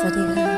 สวัส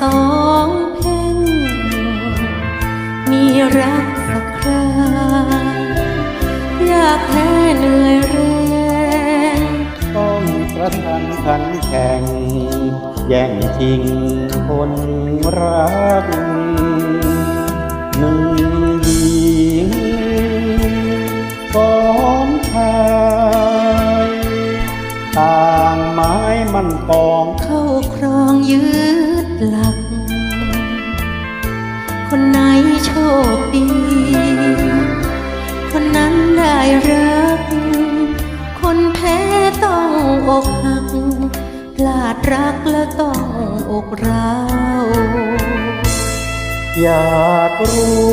สองเพ่งมีรักสักคราอยากแท้เหนื่อยแรงต้องประทันขันแข่ง แย่งชิงคนรักหนึ่งหญิงสองชายต่างไม้มันปองเข้าครองยึด อกหักพลาดรักและต้องอกร้าวอยากรู้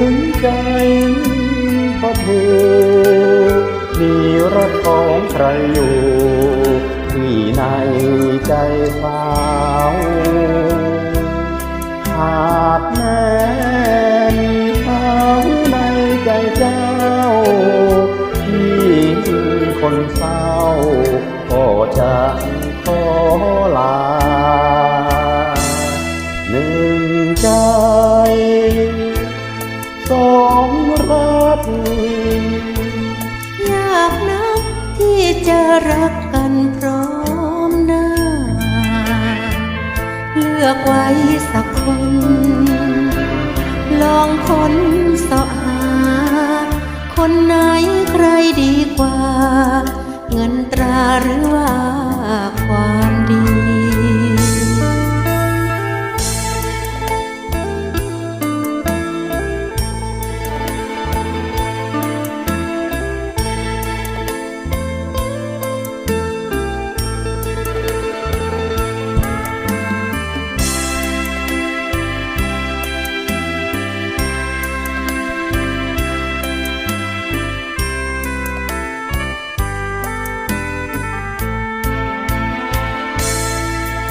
ถึงใจก็เธอมีรักของใครอยู่ที่ในใจสาวหากแม่มี คนเศร้า ก็จะขอลา หนึ่งใจสองรักยากนักที่จะรักกันพร้อมหน้า เลือกไว้สักคน คนไหนใครดีกว่า เงินตราหรือว่า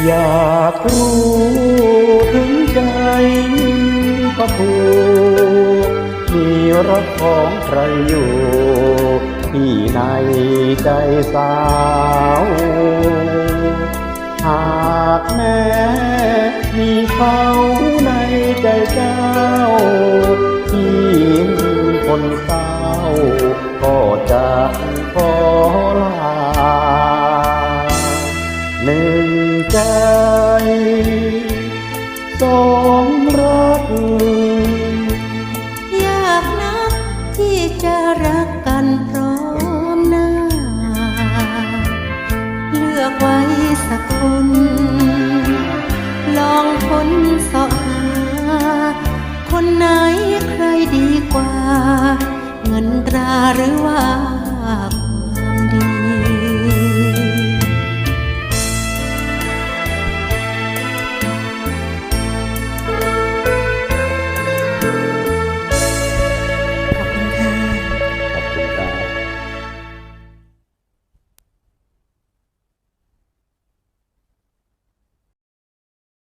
อยากรู้ถึงใจก็ผูกมีรักของใครอยู่ที่ในใจสาว ใจ สองรัก ยากนักที่จะรักกันพร้อมหน้า เลือกไว้สักคน ลองคนสอหา คนไหนใครดีกว่า เงินตราหรือว่า